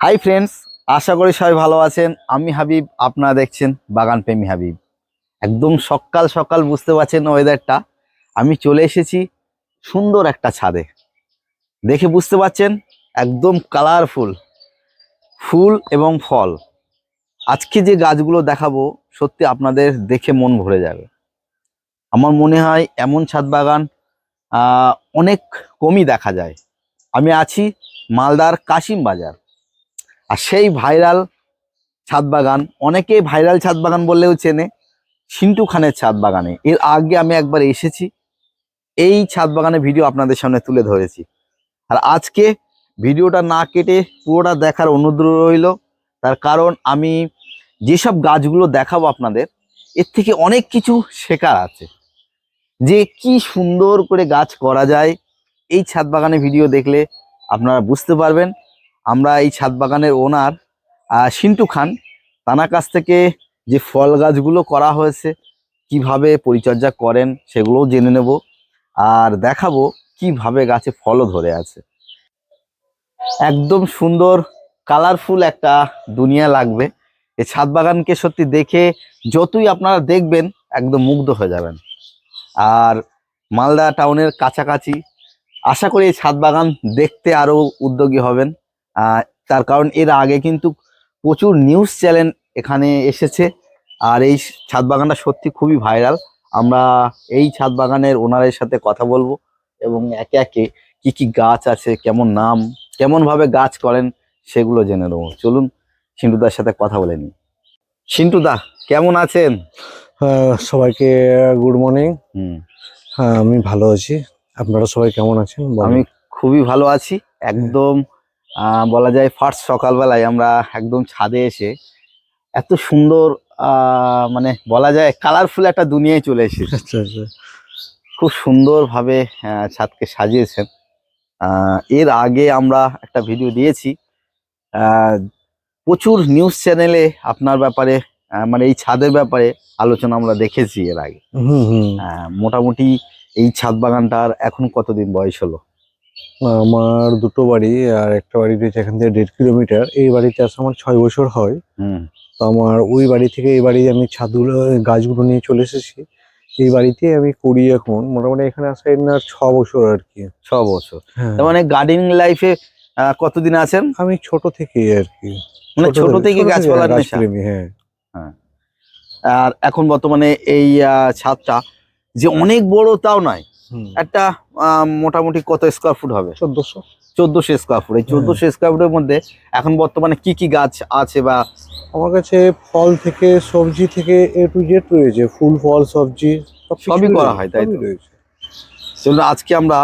Hi friends আশা করি সবাই ভালো আছেন। আমি হাবিব, আপনারা দেখছেন বাগান প্রেমী হাবিব। একদম সকাল সকাল বুঝতে পারছেন ওয়েদারটা আমি চলে এসেছি সুন্দর একটা ছাদে। দেখে বুঝতে পারছেন, একদম কালারফুল ফুল এবং ফল। আজকে যে গাছগুলো দেখাবো, সত্যি আপনাদের দেখে মন ভরে যাবে। আমার মনে হয় এমন ছাদ বাগান অনেক কমই দেখা যায়। আমি আছি মালদার কাশিম বাজার আর সেই ভাইরাল ছাদ বাগান অনেকে ভাইরাল ছাদ বাগান বললেও চেনে, সিন্টু খানের ছাদ বাগানে। এর আগে আমি একবার এসেছি, এই ছাদ বাগানে ভিডিও আপনাদের সামনে তুলে ধরেছি। আর আজকে ভিডিওটা না কেটে পুরোটা দেখার অনুরোধ রইল, তার কারণ আমি যেসব গাছগুলো দেখাবো আপনাদের, এর থেকে অনেক কিছু শেখার আছে। যে কি সুন্দর করে গাছ করা যায়, এই ছাদ বাগানে ভিডিও দেখলে আপনারা বুঝতে পারবেন আমরা এই ছাদ বাগানের ওনার সিন্টু খান, তানার কাছ থেকে যে ফল গাছগুলো করা হয়েছে, কীভাবে পরিচর্যা করেন সেগুলোও জেনে নেব আর দেখাবো কীভাবে গাছে ফলও ধরে আছে। একদম সুন্দর কালারফুল একটা দুনিয়া লাগবে। এই ছাদ বাগানকে সত্যি দেখে যতই আপনারা দেখবেন, একদম মুগ্ধ হয়ে যাবেন। আর মালদা টাউনের কাছাকাছি, আশা করি এই ছাদ বাগান দেখতে আরও উদ্যোগী হবেন। তার কারণ এর আগে কিন্তু প্রচুর নিউজ চ্যানেল এখানে এসেছে। আর এই ছাদ বাগানটা সত্যি খুবই ভাইরাল আমরা এই ছাদ বাগানের ওনারের সাথে কথা বলব এবং একে একে কি কি গাছ আছে কেমন নাম কেমন ভাবে গাছ করেন সেগুলো জেনে নেব। চলুন সিন্টুদার সাথে কথা বলে নিই। সিন্টুদা কেমন আছেন? হ্যাঁ, সবাইকে গুড মর্নিং হুম। হ্যাঁ আমি ভালো আছি। আপনারা সবাই কেমন আছেন? আমি খুবই ভালো আছি। একদম বলা যায় ফার্স্ট সকালবেলায় আমরা একদম ছাদে এসে এত সুন্দর আহ, মানে বলা যায় কালারফুল একটা দুনিয়ায় চলে এসেছি। আচ্ছা আচ্ছা। খুব সুন্দরভাবে ছাদকে সাজিয়েছেন। আহ, এর আগে আমরা একটা ভিডিও দিয়েছি। আহ, প্রচুর নিউজ চ্যানেলে আপনার ব্যাপারে মানে এই ছাদের ব্যাপারে আলোচনা আমরা দেখেছি এর আগে। হুম হুম। আহ, মোটামুটি এই ছাদ বাগানটার এখন কতদিন বয়স হলো? আমার দুটো বাড়ি আর একটা বাড়ি রয়েছে এখান থেকে দেড় কিলোমিটার। এই বাড়িতে আসা আমার ছয় বছর হয়। হুম। তো আমার ওই বাড়ি থেকে এই বাড়ি আমি ছাদগুলো গাছগুলো নিয়ে চলে এসেছি। এই বাড়িতে আমি করি এখন মোটামুটি এখানে আসা আর ছ বছর আর কি। ছ বছর। হ্যাঁ। মানে গার্ডেনিং লাইফে কতদিন আছেন? আমি ছোট থেকেই আর কি। মানে ছোট থেকে গাছপালার নেশা? গাছপ্রেমী হ্যাঁ। আর এখন বর্তমানে এই ছাদটা যে অনেক বড় তাও নয়। একটা আহ, মোটামুটি কত স্কোয়ার ফুট হবে? চোদ্দশো। চোদ্দশো স্কোয়ার ফুট এই চোদ্দশো স্কোয়ার ফুটের মধ্যে এখন বর্তমানে কি কি গাছ আছে বা আমার কাছে ফল থেকে সবজি থেকে এ টু জেড রয়েছে। ফুল ফল সবজি সবই করা হয়, তাই তো? রয়েছে। সেজন্য আজকে আমরা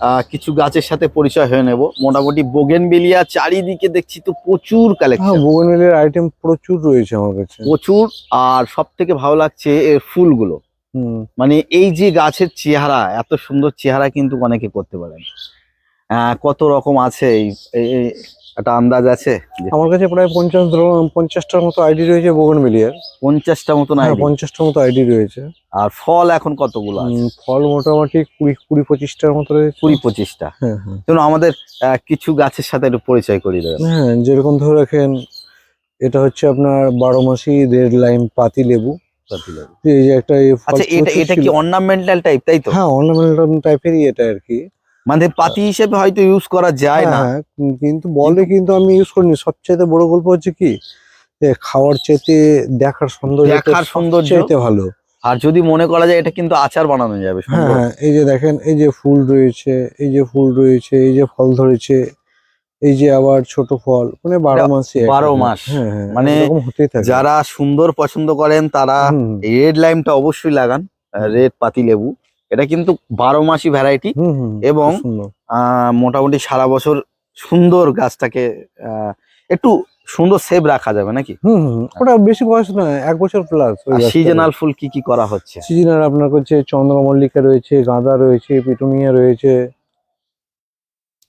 আহ, কিছু গাছের সাথে পরিচয় হয়ে নেব। মোটামুটি বোগেনবেলিয়া চারিদিকে দেখছি তো প্রচুর হ্যাঁ কালেকশন বোগেনভেলিয়ার আইটেম প্রচুর রয়েছে আমার কাছে। প্রচুর আর সব থেকে ভালো লাগছে এর ফুলগুলো। মানে এই যে গাছের চেহারা এত সুন্দর চেহারা কিন্তু অনেকে করতে পারেন। আহ, কত রকম আছে এই একটা আন্দাজ আছে? আমার কাছে প্রায় পঞ্চাশ পঞ্চাশটার মতো আইডি রয়েছে বোগেনভেলিয়ার পঞ্চাশটা মতন হ্যাঁ idea। পঞ্চাশটার মতো আইডি রয়েছে। আর ফল এখন কতগুলো ফল মোটামুটি কুড়ি কুড়ি পঁচিশটার মতো রয়েছে। কুড়ি পঁচিশটা। হ্যাঁ হ্যাঁ। যেন আমাদের কিছু গাছের সাথে একটু পরিচয় করিয়ে দেবেন। হ্যাঁ যেরকম ধরে রাখেন এটা হচ্ছে আপনার বারো মাসি রেড লাইম পাতি লেবু। এই যে একটা আচ্ছা এটা এটা কি। অর্নামেন্টাল টাইপ তাই তো? হ্যাঁ অর্নামেন্টাল টাইপেরই এটা আর কি। মানে পাতি হিসেবে হয়তো ইউজ করা যায় না। হ্যাঁ, হ্যাঁ, কিন্তু বলে কিন্তু আমি ইউজ করিনি। সবচেয়ে বড় গল্প হচ্ছে কি? খাওয়ার চেতে দেখার সৌন্দর্য দেখার সৌন্দর্য। চাইতে ভালো। আর যদি মনে করা যায় এটা কিন্তু আচার বানানো যাবে হ্যাঁ হ্যাঁ এই যে দেখেন এই যে ফুল রয়েছে এই যে ফুল রয়েছে এই যে ফল ধরেছে এই যে আবার ছোট ফল মানে বারো মাসই বারো মাস। হ্যাঁ হ্যাঁ মানে হতেই থাকে। যারা সুন্দর পছন্দ করেন তারা রেড লাইমটা অবশ্যই লাগান রেড পাতি লেবু। এটা কিন্তু বারো মাসি ভ্যারাইটি এবং মোটামুটি সারা বছর সুন্দর গাছটাকে একটু সুন্দর সেভ রাখা যাবে নাকি। ওটা বেশি বয়স না এক বছর প্লাস সিজনাল ফুল কি কি করা হচ্ছে? সিজনাল আপনার হচ্ছে চন্দ্রমল্লিকা রয়েছে গাঁদা রয়েছে পিটুনিয়া রয়েছে।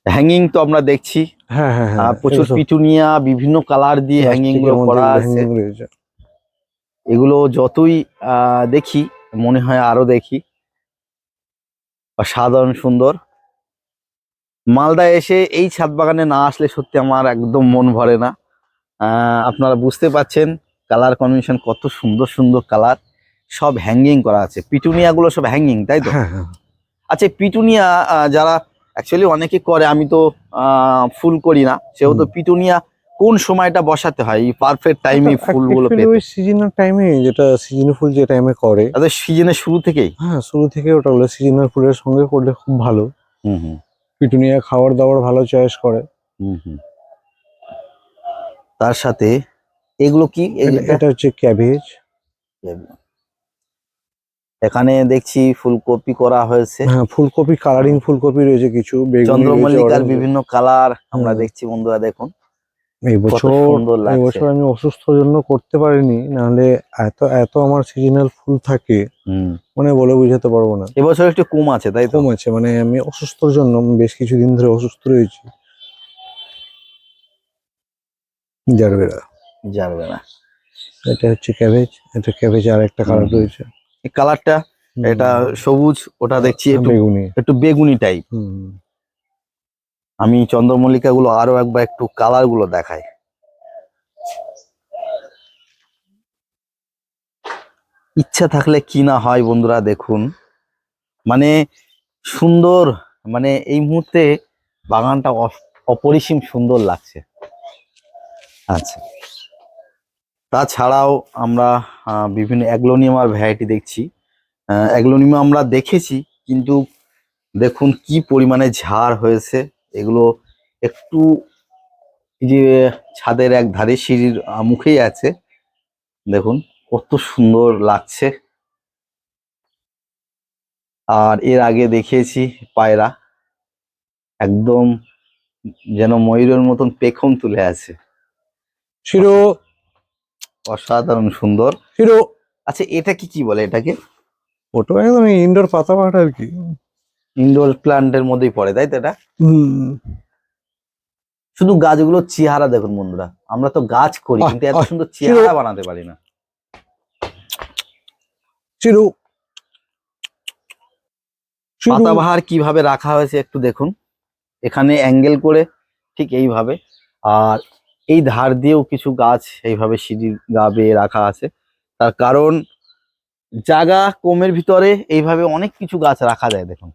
হ্যাঙ্গিং তো আমরা দেখছি। হ্যাঁ হ্যাঁ হ্যাঁ প্রচুর পিটুনিয়া বিভিন্ন কালার দিয়ে হ্যাঙ্গিংগুলো করা আছে। এগুলো যতই দেখি মনে হয় আরও দেখি। অসাধারণ সুন্দর। মালদা এসে এই ছাদ বাগানে না আসলে সত্যি আমার একদম মন ভরে না। আহ, আপনারা বুঝতে পাচ্ছেন কালার কম্বিনেশন কত সুন্দর সুন্দর কালার। সব হ্যাঙ্গিং করা আছে। পিটুনিয়া গুলো সব হ্যাঙ্গিং তাই তো? হ্যাঁ হ্যাঁ। আচ্ছা পিটুনিয়া যারা অ্যাকচুয়ালি অনেকে করে আমি তো ফুল করি না। সেহেতু। পিটুনিয়া কোন সময়টা বসাতে হয়? পারফেক্ট টাইমে ফুলগুলো পেতে। ওই সিজনাল টাইমে যেটা সিজনাল ফুল যে টাইমে করে। তাদের সিজনের শুরু থেকেই? হ্যাঁ শুরু থেকে ওটা হলো সিজনাল ফুলের সঙ্গে করলে খুব ভালো। হুম হুম। পিটুনিয়া খাবার দাবার ভালো চয়েস করে। হুম হুম। তার সাথে এগুলো কি? এটা- এটা হচ্ছে ক্যাবেজ এখানে দেখছি ফুলকপি করা হয়েছে। হ্যাঁ ফুলকপি কালারিং ফুলকপি রয়েছে কিছু চন্দ্রমল্লিকার বিভিন্ন কালার আমরা দেখছি বন্ধুরা দেখুন। এই বছর এই বছর আমি অসুস্থ জন্য করতে পারিনি নাহলে এত এত আমার সিজনাল ফুল থাকে মানে বলে বুঝাতে পারব না। এবছর একটু কম আছে তাই কম আছে মানে আমি অসুস্থর জন্য বেশ কিছুদিন ধরে অসুস্থ রয়েছি। জারবেরা। না এটা হচ্ছে ক্যাবেজ এটা ক্যাবেজ আর একটা কালার রয়েছে। কালারটা এটা সবুজ ওটা দেখছি একটু বেগুনি। একটু বেগুনি টাইপ আমি চন্দ্রমল্লিকা গুলো আরও একবার একটু কালারগুলো দেখাই। ইচ্ছা থাকলে কি না হয় বন্ধুরা দেখুন। মানে সুন্দর মানে এই মুহূর্তে বাগানটা অপরিসীম সুন্দর লাগছে। আচ্ছা। তাছাড়াও আমরা বিভিন্ন অ্যাগ্লোনিয়ামার ভ্যারাইটি দেখছি। অ্যাগ্লোনিমা আমরা দেখেছি, কিন্তু দেখুন কি পরিমাণে ঝাড় হয়েছে। এগুলো একটু যে ছাদের এক ধারে সিঁড়ির মুখেই আছে। দেখুন কত সুন্দর লাগছে। আর এর আগে দেখিয়েছি পায়রা। একদম যেন ময়ূরের মতন পেখম তুলে আছে। শিরো অসাধারণ সুন্দর। শিরো আচ্ছা এটা কি কি বলে এটাকে? ওটা একদম ইনডোর পাতা পাট আর কি। ইনডোর প্ল্যান্টের মধ্যেই পড়ে তাই তো এটা? হুম। শুধু গাছগুলোর চেহারা দেখুন বন্ধুরা আমরা তো গাছ করি কিন্তু এত সুন্দর চেহারা বানাতে পারি না। শিরো। পাতাবাহার কীভাবে রাখা হয়েছে একটু দেখুন। এখানে অ্যাঙ্গেল করে ঠিক এইভাবে। আর এই ধার দিয়েও কিছু গাছ এইভাবে সিঁড়ির গা বেয়ে রাখা আছে। তার কারণ জায়গা কমের ভিতরে এইভাবে অনেক কিছু গাছ রাখা যায়, দেখুন।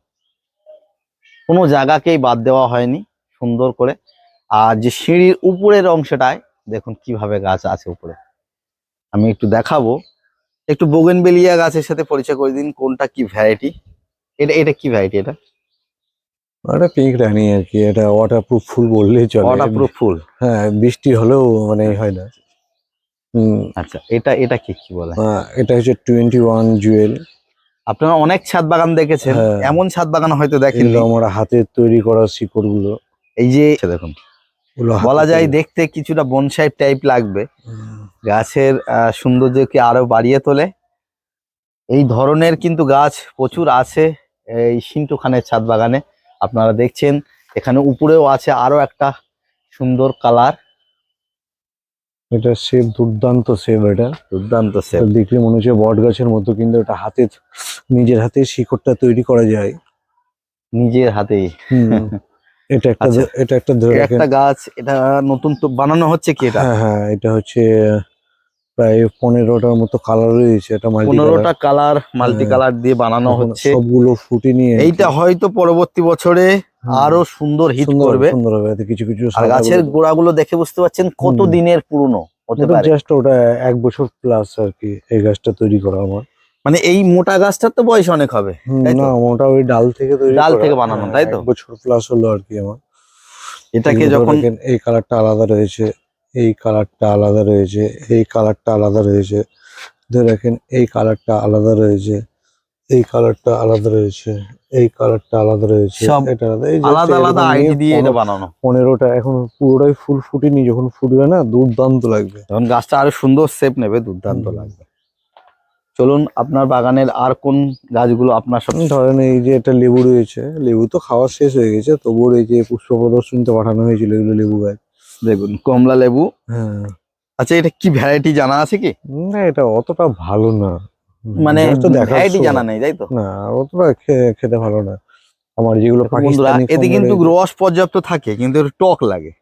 কোনো জায়গাকেই বাদ দেওয়া হয়নি, সুন্দর করে। আর যে সিঁড়ির উপরের অংশটায়, দেখুন কীভাবে গাছ আছে উপরে। আমি একটু দেখাবো। একটু বোগেনবেলিয়া গাছের সাথে পরিচয় করে দিন, কোনটা কি ভ্যারাইটি এটা এটা কি ভ্যারাইটি এটা? এটা পিঙ্ক রানি আর কি এটা ওয়াটারপ্রুফ ফুল বললেই চলে। ওয়াটারপ্রুফ ফুল? হ্যাঁ বৃষ্টি হলেও মানে হয় না। হুম। আচ্ছা এটা এটা কি কি বলে? আহ, এটা হচ্ছে টোয়েন্টি ওয়ান জুয়েল আপনারা অনেক ছাদ বাগান দেখেছেন হ্যাঁ। এমন ছাদ বাগান হয়তো দেখেন এগুলো আমরা হাতের তৈরি করা শিকড়গুলো এই যে দেখুন। বলা যায় দেখতে কিছুটা বনসাই টাইপ লাগবে। গাছের সৌন্দর্যকে আরও বাড়িয়ে তোলে। এই ধরনের কিন্তু গাছ প্রচুর আছে এই সিন্টু খানের ছাদ বাগানে। আপনারা দেখছেন এখানে উপরেও আছে আরও একটা সুন্দর কালার। এটা সেব দুর্দান্ত সেব এটা। দুর্দান্ত সেপ দেখলে মনে হচ্ছে বট গাছের মতো কিন্তু এটা হাতে নিজের হাতে শিকড়টা তৈরি করা যায়। নিজের হাতেই। হুম। এটা একটা আচ্ছা। এটা একটা একটা গাছ এটা নতুন তো বানানো হচ্ছে কি এটা? হ্যাঁ হ্যাঁ এটা হচ্ছে প্রায় পনেরোটার মতো কালার রয়েছে এটা পনেরোটা কালার মাল্টি। কালার দিয়ে বানানো হচ্ছে। সবগুলো ফুটি নিয়ে এইটা হয়তো পরবর্তী বছরে আরও সুন্দর হিট করবে। সুন্দর হবে কিছু কিছু গাছের গোড়াগুলো দেখে বুঝতে পারছেন কত দিনের পুরনো হতে পারে। জাস্ট ওটা এক বছর প্লাস আর কি এই গাছটা তৈরি করা আমার। মানে এই মোটা গাছটার তো বয়স অনেক হবে না ওটা ওই ডাল থেকে তৈরি ডাল থেকে বানানো, হ্যাঁ, তাই তো? বছর প্লাস হলো আর কি আমার। এটাকে যখন এই কালারটা আলাদা রয়েছে। এই কালারটা আলাদা রয়েছে এই কালারটা আলাদা রয়েছে। ধরে রাখেন এই কালারটা আলাদা রয়েছে এই কালারটা আলাদা রয়েছে এই কালারটা আলাদা রয়েছে এটা আলাদা। আলাদা আইডি দিয়ে এটা বানানো। পনেরোটা এখন পুরোটাই ফুল ফুটেনি যখন ফুটবে না দুর্দান্ত লাগবে। তখন গাছটা আরও সুন্দর শেপ নেবে দুর্দান্ত লাগবে। চলুন আপনার বাগানের আর কোন গাছগুলো আপনার সব ধরেন এই যে একটা লেবু রয়েছে লেবু তো খাওয়া শেষ হয়ে গেছে তবুও এই যে পুষ্প প্রদর্শনীতে পাঠানো হয়েছিল এগুলো লেবু গাছ। দেখুন কমলা লেবু। হ্যাঁ। আচ্ছা এটা কি ভ্যারাইটি জানা আছে কি? না এটা অতটা ভালো না। মানে ভ্যারাইটি জানা নেই তাই তো? না অতটা খেতে ভালো না। আমার যেগুলো বন্ধুরা পাকিস্তানি এতে কিন্তু রস পর্যাপ্ত থাকে কিন্তু টক লাগে।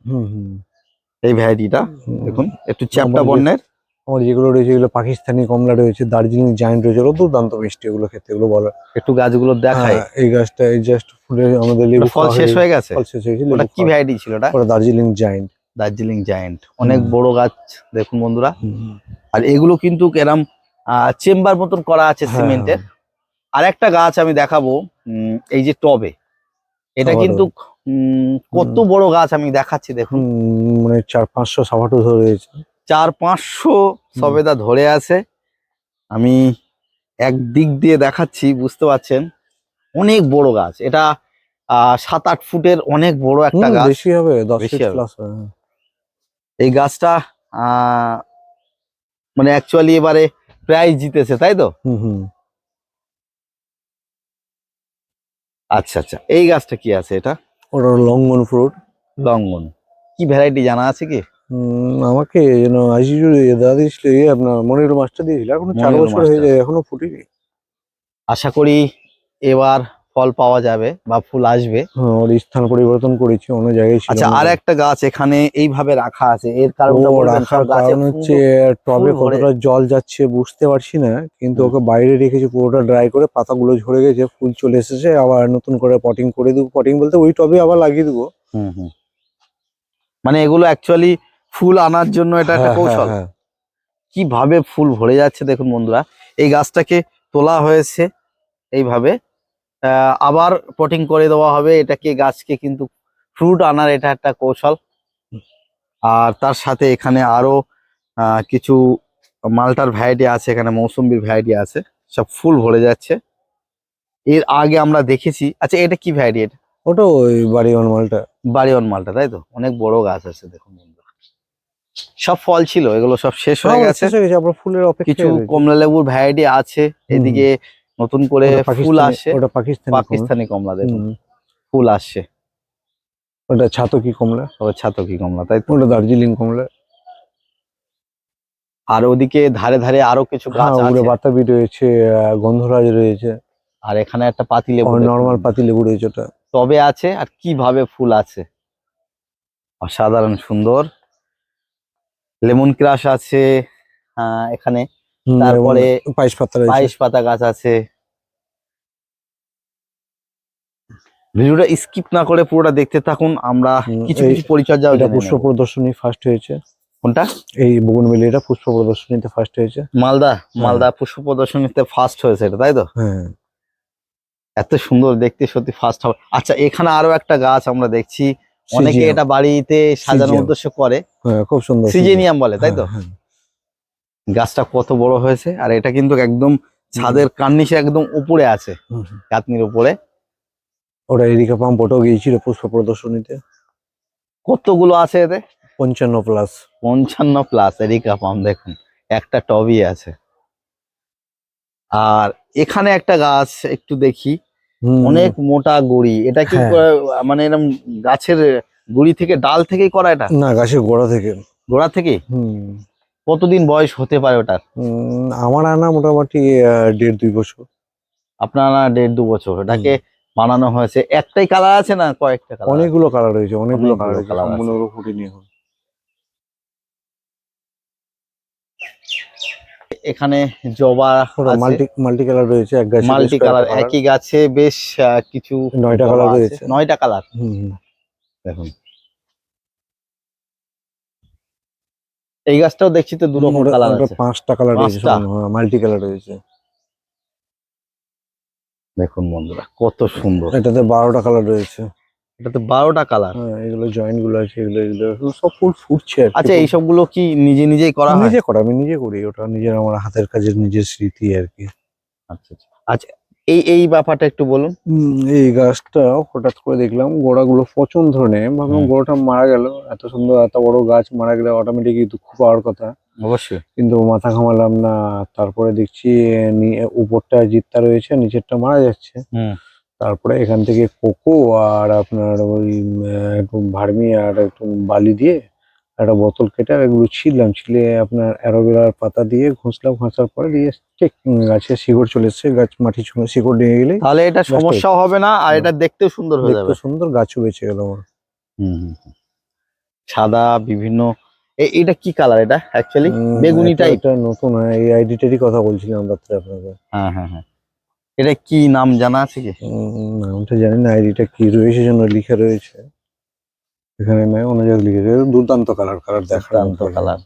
এই ভ্যারাইটিটা। দেখুন একটু চ্যাপটা বর্ণের। আমার যেগুলো রয়েছে এগুলো পাকিস্তানি কমলা রয়েছে দার্জিলিং জায়েন্ট রয়েছে ওগুলো দুর্দান্ত মিষ্টি এগুলো খেতে এগুলো বলো একটু গাছগুলো দেখায় হ্যাঁ, এই গাছটা এই জাস্ট ফুলে আমাদের লেবু ফল শেষ হয়ে গেছে? ফল শেষ হয়েছে ওটা কি ভ্যারাইটি ছিল ওটা? Darjeeling giant Darjeeling giant. অনেক বড় গাছ দেখুন বন্ধুরা। আর এগুলো কিন্তু এরম চেম্বার মতন করা আছে হ্যাঁ, সিমেন্টের। আর একটা গাছ আমি দেখাবো এই যে টবে। এটা কিন্তু কত বড় গাছ আমি দেখাচ্ছি দেখুন। মানে চার পাঁচশো সাভাটো ধরে রয়েছে। চার পাঁচশো সবেদা ধরে আছে। আমি এক দিক দিয়ে দেখাচ্ছি বুঝতে পারছেন? অনেক বড় গাছ। এটা আহ, সাত আট ফুটের অনেক বড় একটা গাছ। বেশি হবে দশ। প্লাস এই গাছটা মানে অ্যাকচুয়ালি এবারে প্রাইজ জিতেছে তাই তো? হুম হুম। আচ্ছা আচ্ছা। এই গাছটা কি আছে এটা? ওটা লঙ্গন ফ্রুট লঙ্গন। কি ভ্যারাইটি জানা আছে কি? আমাকে যেন আইসিজু দাদা দিয়েছিল আপনার মনির মাছটা দিয়েছিল। এখনও চার বছর হয়ে যায় এখনও ফুটিনি। আশা করি এবার ফল পাওয়া যাবে বা ফুল আসবে। হ্যাঁ ওর স্থান পরিবর্তন করেছি অন্য জায়গায় আচ্ছা আর একটা গাছ এখানে এইভাবে রাখা আছে। এর কারণটা রাখার কারণ হচ্ছে টবে কতটা জল যাচ্ছে বুঝতে পারছি না কিন্তু ওকে বাইরে রেখেছি পুরোটা ড্রাই করে পাতাগুলো ঝরে গেছে ফুল চলে এসেছে আবার নতুন করে পটিং করে দেবো। পটিং বলতে ওই টবে আবার লাগিয়ে দেবো। মানে এগুলো অ্যাকচুয়ালি ফুল আনার জন্য এটা একটা হ্যাঁ, হ্যাঁ, কৌশল। কীভাবে ফুল ভরে যাচ্ছে দেখুন বন্ধুরা এই গাছটাকে তোলা হয়েছে এইভাবে। আবার পটিং করে দেওয়া হবে। এটাকে গাছকে কিন্তু ফ্রুট আনার এটা একটা কৌশল। আর তার সাথে এখানে আরও কিছু মালটার ভ্যারাইটি আছে এখানে মৌসুম্বির ভ্যারাইটি আছে। সব ফুল ভরে যাচ্ছে। এর আগে আমরা দেখেছি। আচ্ছা এটা কি ভ্যারাইটি এটা? ওটা ওই বাড়ি মালটা। বাড়িওয়ান মালটা তাই তো? অনেক বড় গাছ আছে দেখুন সব ফল ছিল এগুলো সব শেষ হয়ে গেছে। হয়ে গেছে কিছু কমলা লেবুর ভ্যারাইটি আছে। এদিকে নতুন করে ফুল আসে। ওটা পাকিস্তানি পাকিস্তানি কমলা দেখুন। ফুল আসছে ওটা ছাতকি কমলা? তবে ছাতকি কমলা তাই ওটা দার্জিলিং কমলা। আর ওদিকে ধারে ধারে আরও কিছু হ্যাঁ গাছ আছে। বাতাবি রয়েছে গন্ধরাজ রয়েছে। আর এখানে একটা পাতি লেবু নর্মাল পাতি লেবু রয়েছে ওটা। তবে আছে আর কীভাবে ফুল আছে। অসাধারণ সুন্দর। লেমন ক্রাশ আছে আহ, এখানে। তারপরে পায়েস পাতা বাইশ পাতা গাছ আছে। ভিডিওটা স্কিপ না করে পুরোটা দেখতে থাকুন আমরা কিছু কিছু পরিচর্যা এটা পুষ্প প্রদর্শনী ফার্স্ট হয়েছে। কোনটা? এই বগুনবেলিটা পুষ্প প্রদর্শনীতে ফার্স্ট হয়েছে। মালদা মালদা পুষ্প প্রদর্শনীতে ফার্স্ট হয়েছে এটা তাই তো? হ্যাঁ। এত সুন্দর দেখতে সত্যি ফার্স্ট হবে। আচ্ছা এখানে আরও একটা গাছ আমরা দেখছি। অনেকে এটা বাড়িতে সাজানোর। উদ্দেশ্য করে। হ্যাঁ খুব সুন্দর সিজেনিয়াম বলে তাই তো? হ্যাঁ। গাছটা কত বড় হয়েছে আর এটা কিন্তু একদম ছাদের কার্নিশে একদম উপরে আছে। কাতনির উপরে। ওটা এরিকা পাম্প ওটাও গিয়েছিল পুষ্প প্রদর্শনীতে। কতগুলো আছে এতে? পঞ্চান্ন প্লাস পঞ্চান্ন প্লাস এরিকা পাম্প দেখুন। একটা টবই আছে। আর এখানে একটা গাছ একটু দেখি। অনেক মোটা গুড়ি। এটা কি হ্যাঁ। মানে এরকম গাছের গুড়ি থেকে ডাল থেকেই করা এটা? না গাছের গোড়া থেকে। গোড়া থেকে? হুম। কতদিন বয়স হতে পারে ওটার? আমার আনা মোটামুটি দেড় দুই বছর। আপনারা দেড় দু বছর। ওটাকে বানানো হয়েছে। একটাই কালার আছে না কয়েকটা কালার অনেকগুলো কালার রয়েছে অনেকগুলো কালার রয়েছে আছে। সম্পূর্ণ ফুটিনি এখানে জবা মাল্টি মাল্টি কালার রয়েছে এক গাছে মাল্টি কালার একই গাছে বেশ কিছু নয়টা কালার রয়েছে। নয়টা কালার। দেখুন। এই গাছটাও দেখছি তো দু রকম কালার আছে। পাঁচটা কালার রয়েছে? মাল্টি কালার রয়েছে। দেখুন বন্ধুরা কত সুন্দর। এটাতে বারোটা কালার রয়েছে। এটাতে বারোটা কালার হ্যাঁ এগুলো জয়েন্টগুলো আছে এগুলো এগুলো এগুলো সব ফুল ফুটছে আচ্ছা এই সবগুলো কি নিজে নিজেই করা হয়? নিজে করা আমি নিজে করি ওটা নিজের আমার হাতের কাজের নিজের স্মৃতি আর কি। আচ্ছা। আচ্ছা। এই এই ব্যাপারটা একটু বলুন। এই গাছটা হঠাৎ করে দেখলাম গোড়াগুলো পচন ধরনে ভাবলাম গোড়াটা মারা গেল। এত সুন্দর এত বড় গাছ মারা গেলে অটোমেটিক দুঃখ পাওয়ার কথা। অবশ্যই। কিন্তু মাথা ঘামালাম না। তারপরে দেখছি উপরটা জিততা রয়েছে নিচেরটা মারা যাচ্ছে। তারপরে এখান থেকে কোকো আর আপনার ওই একটু ভার্মি আর একটু বালি দিয়ে একটা বোতল কেটে আর এগুলো ছিললাম ছিলে আপনার অ্যারোভেরার পাতা দিয়ে ঘষলাম ঘষার পরে দিয়ে ঠিক গাছে শিকড় চলে এসছে গাছ মাটি ছুঁয়ে শিকড় নিয়ে গেলে তাহলে এটা সমস্যাও হবে না আর এটা দেখতেও সুন্দর হয়ে যাবে। সুন্দর গাছও বেঁচে গেল আমার। হুম, হুম, হুম। সাদা বিভিন্ন এটা কি কালার এটা অ্যাকচুয়ালি বেগুনি টাইপ এটা নতুন হ্যাঁ, এই আইডিটারই কথা বলছিলাম রাত্রে আপনাকে। হ্যাঁ হ্যাঁ হ্যাঁ। এটা কি নাম জানা আছে কি? নামটা জানি না আইডিটা কি রয়েছে যেন লিখে রয়েছে। এখানে নয় অন্য লিখেছে দুর্দান্ত কালার কালার দেখার দুর্দান্ত কালার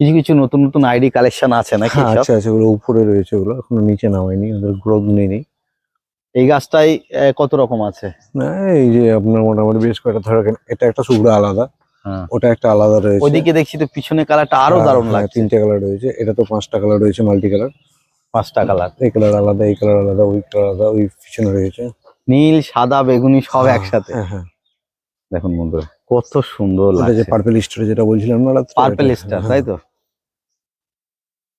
কিছু কিছু নতুন নতুন আইডি কালেকশন আছে নাকি? আচ্ছা আচ্ছা ওগুলো উপরে রয়েছে ওগুলো এখনও নিচে নামায়নি ওদের গ্রোথ নেই এই গাছটাই কত রকম আছে? না এই যে আপনার মোটামুটি বেশ কয়েকটা ধরে রাখেন এটা একটা শুকনো আলাদা হ্যাঁ। ওটা একটা আলাদা রয়েছে। ওইদিকে দেখছি তো পিছনে কালারটা আরও হ্যাঁ, দারুণ লাগছে। তিনটে কালার রয়েছে এটা তো পাঁচটা কালার রয়েছে মাল্টি কালার পাঁচটা কালার এই কালার আলাদা এই কালার আলাদা ওই কালার আলাদা ওই পিছনে রয়েছে। নীল সাদা বেগুনি সব একসাথে। হ্যাঁ হ্যাঁ। দেখুন বন্ধুরা কত সুন্দর লাগছে। পার্পল স্টার যেটা বলছিলাম না পার্পল স্টার হ্যাঁ, তাই তো?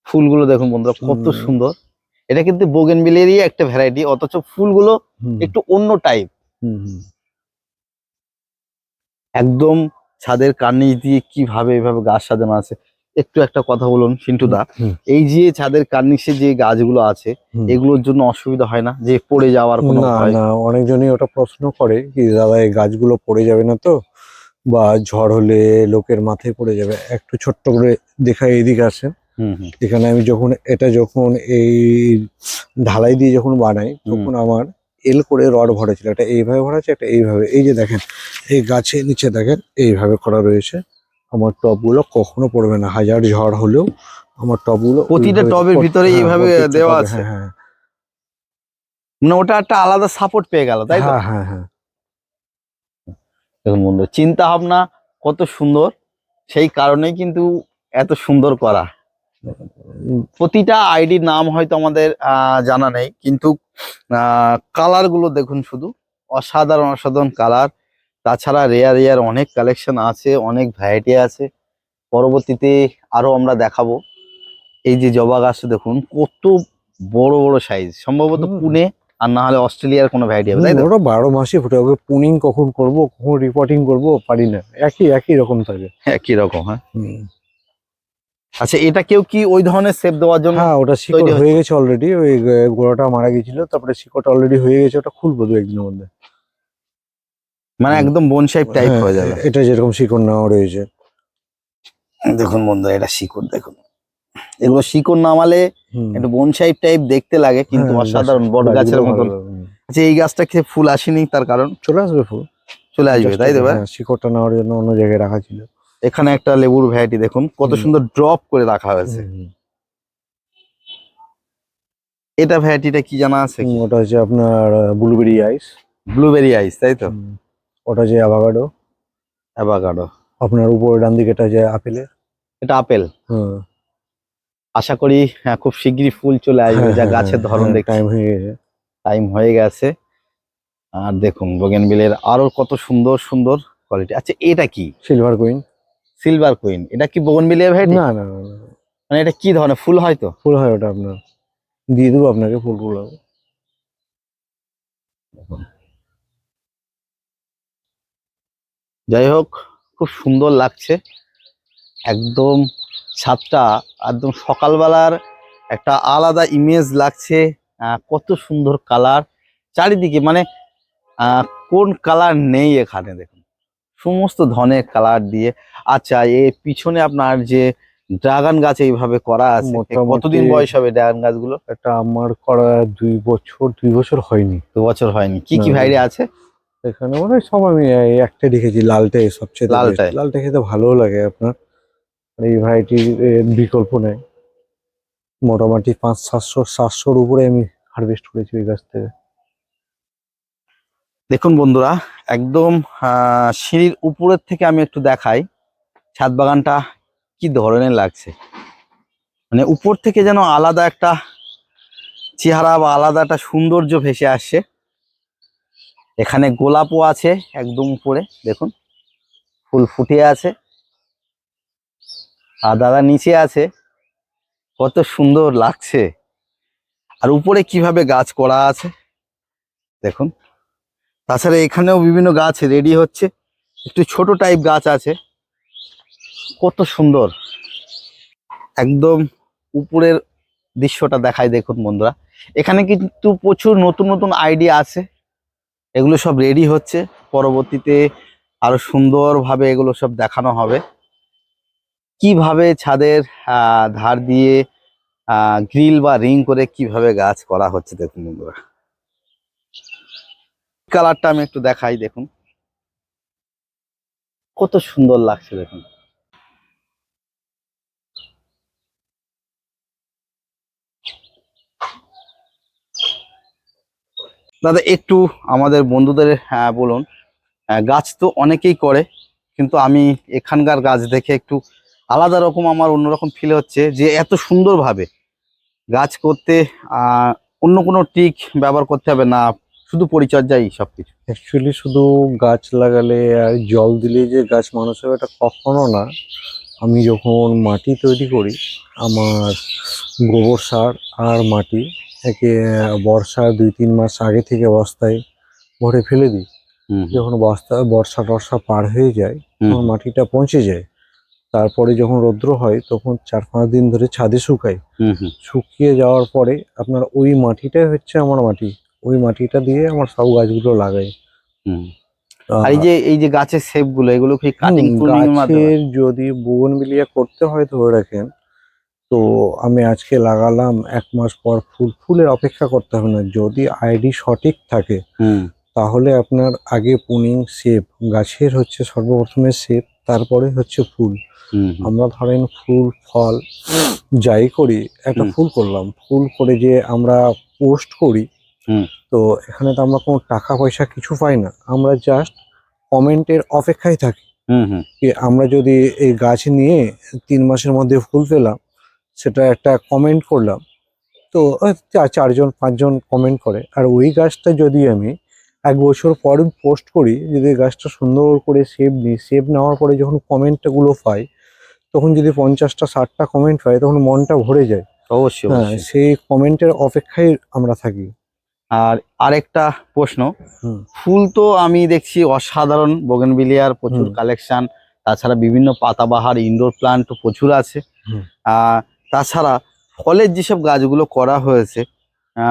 ফুলগুলো দেখুন বন্ধুরা কত সুন্দর। এটা কিন্তু বোগেনভিলেরই একটা ভ্যারাইটি অথচ ফুলগুলো একটু অন্য টাইপ হুম, হুম। একদম ছাদের কার্নিশ দিয়ে কীভাবে এভাবে গাছ সাজানো আছে। একটু একটা কথা বলুন দা। এই যে ছাদের কার্নিশে যে গাছগুলো আছে এগুলোর জন্য অসুবিধা হয় না? যে পড়ে যাওয়ার কোনো না ভয়? না অনেকজনই ওটা প্রশ্ন করে কি দাদা এই গাছগুলো পড়ে যাবে না তো? বা ঝড় হলে লোকের মাথায় পড়ে যাবে। একটু ছোট্ট করে দেখা এইদিকে আসেন। এখানে আমি যখন এটা যখন এই ঢালাই দিয়ে যখন বানাই তখন আমার এল করে রড ভরা ছিল। একটা এইভাবে ভরা আছে একটা এইভাবে। এই যে দেখেন এই গাছের নিচে দেখেন এইভাবে করা রয়েছে। আমার টবগুলো কখনো পড়বে না। হাজার ঝড় হলেও আমার টবগুলো প্রতিটা টবের ভিতরে হ্যাঁ, এইভাবে দেওয়া আছে? হ্যাঁ। হ্যাঁ মানে ওটা একটা আলাদা সাপোর্ট পেয়ে গেল তাই হ্যাঁ হ্যাঁ হ্যাঁ। দেখুন বন্ধু চিন্তা ভাবনা কত সুন্দর সেই কারণেই কিন্তু এত সুন্দর করা। প্রতিটা আইডির নাম হয়তো আমাদের আহ, জানা নেই কিন্তু কালারগুলো দেখুন শুধু। অসাধারণ অসাধারণ কালার তাছাড়া রেয়ার রেয়ার অনেক কালেকশন আছে অনেক ভ্যারাইটি আছে। পরবর্তীতে আরও আমরা দেখাবো। এই যে জবা গাছ দেখুন কত বড় বড় সাইজ সম্ভবত পুনে আর না হলে অস্ট্রেলিয়ার কোনো ভ্যারাইটি হবে তাই তো? ওটা বারো মাসে ফুটে ওকে পুনিং কখন করব কখন রিপোর্টিং করব পারি না। একই একই রকম থাকে। একই রকম হ্যাঁ? আচ্ছা এটা কেউ কি ওই ধরনের সেপ দেওয়ার জন্য হ্যাঁ ওটা শিকড় হয়ে গেছে অলরেডি ওই গোড়াটা মারা গেছিল তারপরে শিকড়টা অলরেডি হয়ে গেছে ওটা খুলবো দু একদিনের মধ্যে। মানে একদম বোন শেপ টাইপ হ্যাঁ, হয়ে যাবে। এটা যেরকম শিকড় নেওয়া রয়েছে। দেখুন বন্ধুরা এটা শিকড় দেখুন। এগুলো শিকড় নামালে। একটু বোন শেপ টাইপ দেখতে লাগে কিন্তু হ্যাঁ, অসাধারণ বড় গাছের মতন। হুম। আচ্ছা এই গাছটা খেয়ে ফুল আসেনি তার কারণ? চলে আসবে ফুল। চলে আসবে তাই তো? হ্যাঁ, শিকড়টা নেওয়ার জন্য অন্য জায়গায় রাখা ছিল। এখানে একটা লেবুর ভ্যারাইটি দেখুন কত সুন্দর ড্রপ করে রাখা হয়েছে। এটা ভ্যারাইটিটা কি জানা আছে? ওটা হচ্ছে আপনার ব্লুবেরি আইস ব্লুবেরি আইস তাই তো? ওটা যে অ্যাভাকাডো অ্যাভাকাডো আপনার উপরে ডান দিকে এটা যে আপেলের? এটা আপেল। হুম। আশা করি হ্যাঁ, খুব শিগগিরই ফুল চলে আসবে যা গাছের ধরন দেখছি। টাইম হয়ে গেছে। টাইম হয়ে গেছে। আর দেখুন বগেনবিলের আরও কত সুন্দর সুন্দর কোয়ালিটি আচ্ছা এটা কি? সিলভার কুইন সিলভার কুইন এটা কি বগনবিলিয়া ভ্যারাইটি না না না, না, মানে এটা কি ধরনের? ফুল হয় তো? ফুল হয় ওটা আপনার। দিয়ে দেবো আপনাকে ফুলগুলো। যাই হোক খুব সুন্দর লাগছে। একদম ছাদটা একদম সকালবেলার একটা আলাদা ইমেজ লাগছে। কত সুন্দর কালার চারিদিকে মানে কোন কালার নেই এখানে দেখুন। সমস্ত ধরনের কালার দিয়ে। আচ্ছা এ পিছনে আপনার যে ড্রাগন গাছ এইভাবে করা আছে কতদিন বয়স হবে ড্রাগন গাছগুলো? এটা আমার করা দুই বছর দুই বছর হয়নি। দু বছর হয়নি। কি কি ভ্যারাইটি আছে? এখানে মানে সব আমি এই একটা দেখেছি লালটাই সবচেয়ে লালটাই। লালটা? খেতে ভালোও লাগে আপনার। এই ভ্যারাইটির বিকল্প নেই। মোটামুটি পাঁচ সাতশো সাতশোর উপরে আমি হারভেস্ট করেছি ওই গাছ থেকে। দেখুন বন্ধুরা একদম আহ, সিঁড়ির উপরের থেকে আমি একটু দেখাই ছাদ বাগানটা কি ধরনের লাগছে। মানে উপর থেকে যেন আলাদা একটা চেহারা বা আলাদা একটা সৌন্দর্য ভেসে আসছে। এখানে গোলাপও আছে একদম উপরে, দেখুন। ফুল ফুটে আছে। আর দাদা নিচে আছে। কত সুন্দর লাগছে। আর উপরে কীভাবে গাছ করা আছে, দেখুন। তাছাড়া এখানেও বিভিন্ন গাছ রেডি হচ্ছে। একটু ছোট টাইপ গাছ আছে। কত সুন্দর। একদম উপরের দৃশ্যটা দেখায় দেখুন বন্ধুরা। এখানে কিন্তু প্রচুর নতুন নতুন আইডিয়া আছে। এগুলো সব রেডি হচ্ছে। পরবর্তীতে আরও সুন্দরভাবে এগুলো সব দেখানো হবে। কীভাবে ছাদের ধার দিয়ে গ্রিল বা রিং করে কীভাবে গাছ করা হচ্ছে দেখুন বন্ধুরা। কালারটা আমি একটু দেখাই দেখুন। কত সুন্দর লাগছে দেখুন। দাদা একটু আমাদের বন্ধুদের হ্যাঁ বলুন। আহ, গাছ তো অনেকেই করে কিন্তু আমি এখানকার গাছ দেখে একটু আলাদা রকম আমার অন্যরকম ফিল হচ্ছে যে এত সুন্দরভাবে গাছ করতে অন্য কোনো টিক ব্যবহার করতে হবে না শুধু পরিচর্যাই সব কিছু অ্যাকচুয়ালি শুধু গাছ লাগালে আর জল দিলে যে গাছ মানুষ হবে এটা কখনো না। আমি যখন মাটি তৈরি করি আমার গোবর সার আর মাটি একে বর্ষার দুই তিন মাস আগে থেকে বস্তায় ভরে ফেলে দিই। যখন বস্তা বর্ষা টর্ষা পার হয়ে যায় তখন মাটিটা পৌঁছে যায়। তারপরে যখন রৌদ্র হয় তখন চার পাঁচ দিন ধরে ছাদে শুকায় শুকিয়ে যাওয়ার পরে আপনার ওই মাটিটাই হচ্ছে আমার মাটি। ওই মাটিটা দিয়ে আমার সব গাছগুলো লাগাই। আর এই যে এই যে গাছের শেপগুলো এগুলো কি কাটিং হুম, প্রুনিং মাধ্যমে গাছের যদি করতে হয় ধরে রাখেন তো আমি আজকে লাগালাম এক মাস পর ফুল ফুলের অপেক্ষা করতে হবে না। যদি আইডি সঠিক থাকে হুম। তাহলে আপনার আগে পুনিং শেপ গাছের হচ্ছে সর্বপ্রথমে শেপ তারপরে হচ্ছে ফুল। আমরা ধরেন ফুল ফল যাই করি একটা ফুল করলাম। ফুল করে যে আমরা পোস্ট করি হুম। তো এখানে তো আমরা কোনো টাকা পয়সা কিছু পাই না। আমরা জাস্ট কমেন্টের অপেক্ষায় থাকি। হুম হুম। যে আমরা যদি এই গাছ নিয়ে তিন মাসের মধ্যে ফুল পেলাম সেটা একটা কমেন্ট করলাম। তো চারজন পাঁচজন কমেন্ট করে। আর ওই গাছটা যদি আমি এক বছর পর পোস্ট করি যদি গাছটা সুন্দর করে সেভ নিই সেভ নেওয়ার পরে যখন কমেন্টগুলো পাই তখন যদি পঞ্চাশটা ষাটটা কমেন্ট পাই তখন মনটা ভরে যায়। অবশ্যই হ্যাঁ সেই কমেন্টের অপেক্ষায় আমরা থাকি। আর আরেকটা প্রশ্ন ফুল তো আমি দেখছি অসাধারণ বোগেনভিলিয়ার প্রচুর। কালেকশন তাছাড়া বিভিন্ন পাতাবাহার ইনডোর প্লান্ট প্রচুর আছে। আহ, তাছাড়া ফলের যেসব গাছগুলো করা হয়েছে আহ,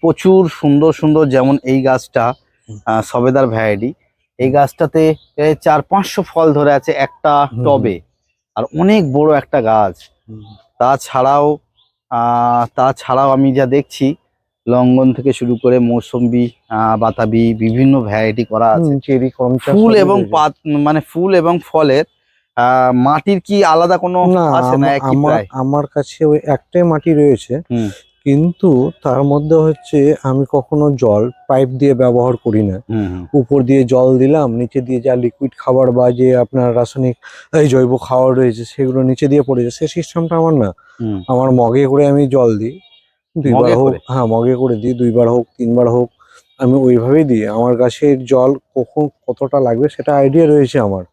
প্রচুর সুন্দর সুন্দর যেমন এই গাছটা সবেদার ভ্যারাইটি এই গাছটাতে চার পাঁচশো ফল ধরে আছে একটা টবে আর অনেক বড় একটা গাছ। তাছাড়াও আহ, তাছাড়াও আমি যা দেখছি লঙ্গন থেকে শুরু করে মৌসম্বি আহ, বাতাবি বিভিন্ন ভ্যারাইটি করা আছে। ফুল এবং পাত মানে ফুল এবং ফলের মাটির কি আলাদা কোনো আছে না একই প্রায়? আমার কাছে ওই একটাই মাটি রয়েছে। কিন্তু তার মধ্যে হচ্ছে আমি কখনো জল পাইপ দিয়ে ব্যবহার করি না। উপর দিয়ে জল দিলাম নিচে দিয়ে যা লিকুইড খাবার বা যে আপনার রাসায়নিক এই জৈব খাবার রয়েছে সেগুলো নিচে দিয়ে পড়ে যায়। সে সিস্টেমটা আমার না। আমার মগে করে আমি জল দিই। দুইবার হোক হ্যাঁ মগে করে দিই। দুইবার হোক তিনবার হোক আমি ওইভাবেই দিই। আমার গাছের জল কখন কতটা লাগবে সেটা আইডিয়া রয়েছে আমার।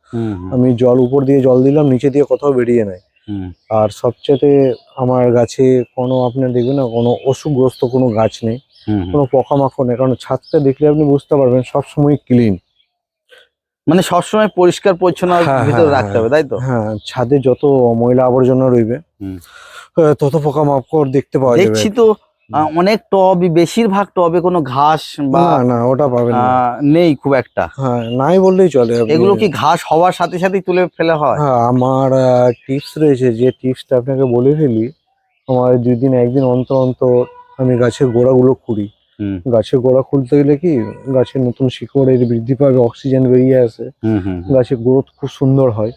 আমি জল উপর দিয়ে জল দিলাম নিচে দিয়ে কোথাও বেরিয়ে নেয় আর সবচেয়ে আমার গাছে কোনো আপনার দেখবেন না কোনো অসুখগ্রস্ত কোনো গাছ নেই। কোনো পোকামাকড় নেই। কারণ ছাদটা দেখলে আপনি বুঝতে পারবেন সবসময় ক্লিন মানে সবসময় পরিষ্কার পরিচ্ছন্ন হ্যাঁ, ভিতরে হ্যাঁ, রাখতে হবে তাই তো? হ্যাঁ ছাদে যত ময়লা আবর্জনা রইবে তত পোকামাকড় দেখতে পাওয়া যাবে। দেখছি তো অনেক টবই বেশিরভাগ টবে কোনো ঘাস বা না ওটা পাবেন না। নেই খুব একটা। হ্যাঁ নাই বললেই চলে এগুলো কি ঘাস হওয়ার সাথে সাথেই তুলে ফেলা হয়? হ্যাঁ আমার টিপস রয়েছে যে টিপসটা আপনাকে বলে ফেলি। আমার দুই দিন একদিন অন্তর অন্তর আমি গাছের গোড়াগুলো খুঁড়ি। গাছের গোড়া খুলতে গেলে কি গাছের নতুন শিকড়ের বৃদ্ধি পাবে অক্সিজেন বেরিয়ে আসে। গাছের গ্রোথ খুব সুন্দর হয়।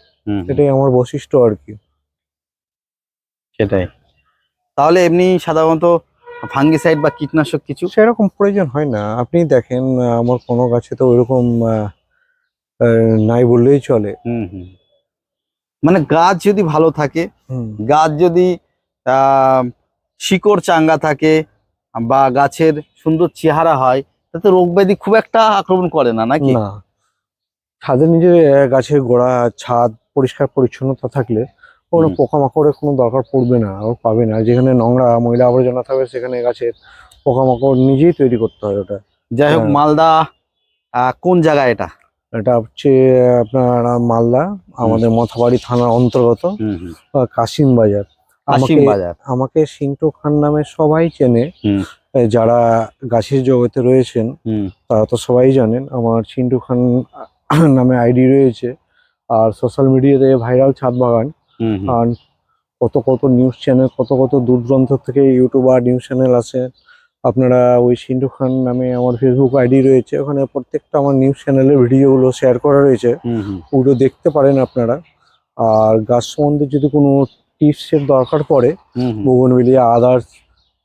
এটাই আমার বৈশিষ্ট্য আর কি। সেটাই। তাহলে এমনি সাধারণত ফাঙ্গিসাইড বা কীটনাশক কিছু? সেরকম প্রয়োজন হয় না। আপনি দেখেন আমার কোনো গাছে তো ওইরকম নাই বললেই চলে। মানে গাছ যদি ভালো থাকে। গাছ যদি শিকড় চাঙ্গা থাকে বা গাছের সুন্দর চেহারা হয় তাতে রোগ ব্যাধি খুব একটা আক্রমণ করে না নাকি? না। ছাদের নিজে আহ, গাছের গোড়া ছাদ পরিষ্কার পরিচ্ছন্নতা থাকলে কোনো। পোকামাকড়ের কোনো দরকার পড়বে না আর পাবে না। যেখানে নোংরা ময়লা আবর্জনা থাকবে সেখানে গাছের পোকামাকড় নিজেই তৈরি করতে হয় ওটা। যাই হোক হ্যাঁ। মালদা কোন জায়গা এটা? এটা হচ্ছে আপনার মালদা আমাদের মথাবাড়ি থানার অন্তর্গত কাশিম বাজার। আমাকে বাজার। আমাকে সিন্টু খান নামে সবাই চেনে। যারা গাছের জগতে রয়েছেন তারা তো সবাই জানেন আমার চিন্টু খান নামে আইডি রয়েছে। আর সোশ্যাল মিডিয়াতে ভাইরাল ছাদ বাগান। আর কত কত নিউজ চ্যানেল কত কত দূর দূরান্ত থেকে ইউটিউবার নিউজ চ্যানেল আছে আপনারা ওই সিন্টু খান নামে আমার ফেসবুক আইডি রয়েছে। ওখানে প্রত্যেকটা আমার নিউজ চ্যানেলের ভিডিওগুলো শেয়ার করা রয়েছে। ওগুলো দেখতে পারেন আপনারা। আর গাছ সম্বন্ধে যদি কোনো টিপসের দরকার পড়ে হুম। আদার্স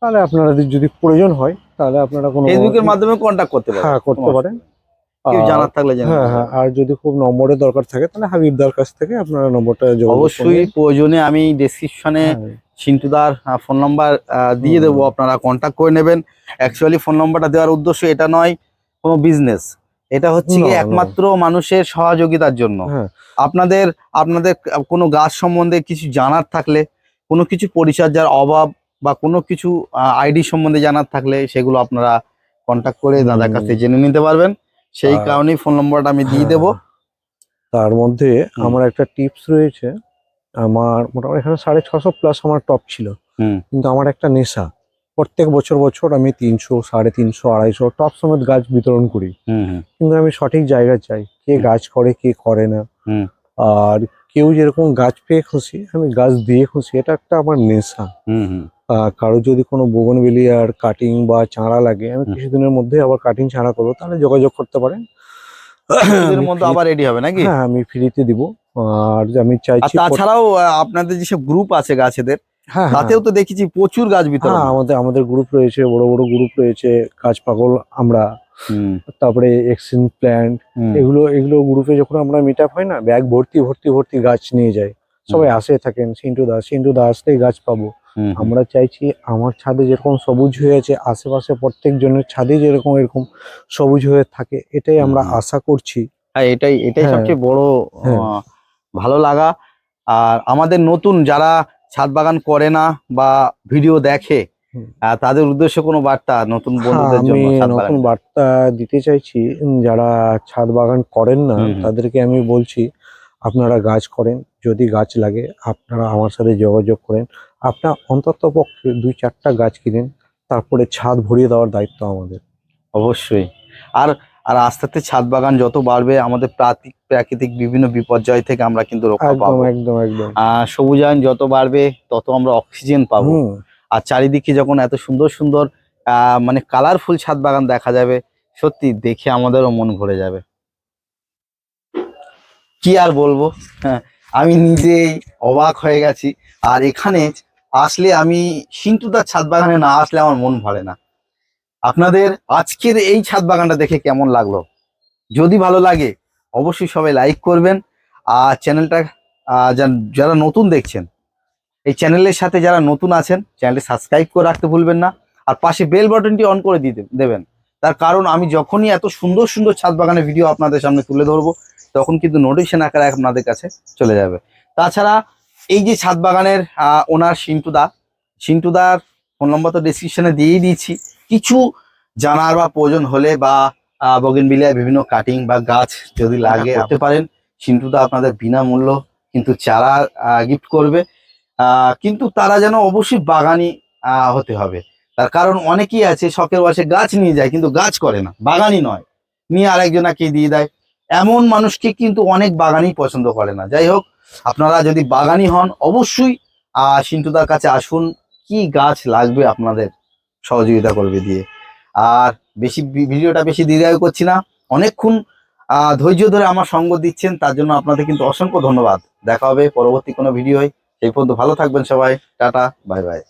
তাহলে আপনাদের যদি প্রয়োজন হয় তাহলে আপনারা কোনো ফেসবুকের মাধ্যমে কন্ট্যাক্ট করতে পারেন। হ্যাঁ করতে পারেন। জানার থাকলে হ্যাঁ হ্যাঁ আর যদি খুব নম্বরের দরকার থাকে তাহলে হাবিবদার কাছ থেকে আপনারা নম্বরটা অবশ্যই প্রয়োজনে আমি ডেসক্রিপশনে। সিন্টুদার ফোন নাম্বার দিয়ে দেবো আপনারা কন্ট্যাক্ট করে নেবেন। অ্যাকচুয়ালি ফোন নাম্বারটা দেওয়ার উদ্দেশ্য এটা নয় কোনো বিজনেস এটা হচ্ছে কি একমাত্র মানুষের সহযোগিতার জন্য। হ্যাঁ। আপনাদের আপনাদের কোনো গাছ সম্বন্ধে কিছু জানার থাকলে কোনো কিছু পরিচর্যার অভাব বা কোনো কিছু আইডি সম্বন্ধে জানার থাকলে সেগুলো আপনারা কন্ট্যাক্ট করে দাদার। কাছে জেনে নিতে পারবেন। সেই কারণেই ফোন নম্বরটা আমি দিয়ে হ্যাঁ, দেবো। তার মধ্যে আমার একটা টিপস রয়েছে। আমার মোটামুটি এখানে সাড়ে ছশো প্লাস আমার টপ ছিল। কিন্তু আমার একটা নেশা। প্রত্যেক বছর বছর আমি তিনশো সাড়ে তিনশো আড়াইশো টপ সমেত গাছ বিতরণ করি। কিন্তু আমি সঠিক জায়গা চাই। কে গাছ করে কে করে না। আর কেউ যেরকম গাছ পেয়ে খুশি আমি গাছ দিয়ে খুশি এটা একটা আমার নেশা। হুম হুম। আহ, কারও যদি কোনো বোগনভেলিয়ার কাটিং বা চারা লাগে আমি কিছুদিনের মধ্যে আবার কাটিং চারা করব তাহলে যোগাযোগ করতে পারেন। মধ্যে আবার রেডি হবে নাকি? হ্যাঁ আমি ফ্রিতে দিব। আর আমি চাইছি তাছাড়াও আপনাদের যেসব গ্রুপ আছে গাছেদের হ্যাঁ হ্যাঁ, তাতেও তো দেখেছি প্রচুর গাছ বিতরণ। হ্যাঁ আমাদের আমাদের গ্রুপ রয়েছে বড় বড় গ্রুপ রয়েছে গাছ পাগল আমরা তারপরে এক্সিন প্ল্যান্ট এগুলো এগুলো গ্রুপে যখন আমরা মিট আপ হয় না ব্যাগ ভর্তি ভর্তি ভর্তি গাছ নিয়ে যায় সবাই আসে থাকেন সিন্টু দাস সিন্টু দাস আসলেই গাছ পাবো। আমরা চাইছি আমার ছাদে যেরকম সবুজ হয়ে আছে আশেপাশে প্রত্যেক জনের ছাদে যেরকম এরকম সবুজ হয়ে থাকে এটাই আমরা আশা করছি। হ্যাঁ এটাই এটাই হ্যাঁ, সবচেয়ে বড় হ্যাঁ। ভালো লাগা। আর আমাদের নতুন যারা ছাদ বাগান করে না বা ভিডিও দেখে তাদের উদ্দেশ্যে কোনো বার্তা নতুন হ্যাঁ, বন্ধুদের আমি জন্য নতুন বার্তা দিতে চাইছি যারা ছাদ বাগান করেন না। তাদেরকে আমি বলছি আপনারা গাছ করেন যদি গাছ লাগে আপনারা আমার সাথে যোগাযোগ করেন। আপনার অন্তত পক্ষে দুই চারটা গাছ কিনেন তারপরে ছাদ ভরিয়ে দেওয়ার দায়িত্ব আমাদের। অবশ্যই। আর আর আস্তে আস্তে ছাদ বাগান যত বাড়বে আমাদের প্রাকৃতিক প্রাকৃতিক বিভিন্ন বিপর্যয় থেকে আমরা কিন্তু রক্ষা একদম পাবো। একদম একদম। সবুজায়ন যত বাড়বে তত আমরা অক্সিজেন পাবো। আর চারিদিকে যখন এত সুন্দর সুন্দর আহ, মানে কালারফুল ছাদ বাগান দেখা যাবে সত্যি দেখে আমাদেরও মন ভরে যাবে। কি আর বলব? হ্যাঁ আমি নিজেই অবাক হয়ে গেছি। আর এখানে আসলে আমি সিন্টুদার ছাদ বাগানে না আসলে আমার মন ভরে না। আপনাদের আজকের এই ছাদ বাগানটা দেখে কেমন লাগল? যদি ভালো লাগে, অবশ্যই সবাই লাইক করবেন। আর চ্যানেলটা যারা নতুন দেখছেন, এই চ্যানেলের সাথে যারা নতুন আছেন চ্যানেলটি সাবস্ক্রাইব করে রাখতে ভুলবেন না। আর পাশে বেল বাটনটি অন করে দিতে, দেবেন। তার কারণ আমি যখনই এত সুন্দর সুন্দর ছাদ বাগানের ভিডিও আপনাদের সামনে তুলে ধরবো, তখন কিন্তু নোটিফিকেশন আকারে আপনাদের কাছে চলে যাবে। তাছাড়া এই যে ছাদ বাগানের আহ, ওনার সিন্টুদা সিন্টুদার ফোন নম্বর তো ডিসক্রিপশনে দিয়েই দিয়েছি। কিছু জানার বা প্রয়োজন হলে বা বগেনবিলিয়ার বিভিন্ন কাটিং বা গাছ যদি লাগে হ্যাঁ, করতে পারেন। সিন্টুদা আপনাদের বিনামূল্য কিন্তু চারা গিফট করবে। আহ, কিন্তু তারা যেন অবশ্যই বাগানি আহ, হতে হবে। তার কারণ অনেকেই আছে শখের বসে গাছ নিয়ে যায় কিন্তু গাছ করে না বাগানি নয়। নিয়ে আরেকজনাকে দিয়ে দেয়। এমন মানুষকে কিন্তু অনেক বাগানি পছন্দ করে না। যাই হোক আপনারা যদি বাগানি হন, অবশ্যই সিন্টুদার কাছে আসুন, কি গাছ লাগবে আপনাদের? সহযোগিতা করবে দিয়ে। আর বেশি ভিডিওটা বেশি দীর্ঘায়ু করছি না। অনেকক্ষণ ধৈর্য ধরে আমার সঙ্গ দিচ্ছেন, তার জন্য আপনাদের কিন্তু অসংখ্য ধন্যবাদ। দেখা হবে পরবর্তী কোনো ভিডিওয়। সেই পর্যন্ত ভালো থাকবেন সবাই। Tata, bye bye.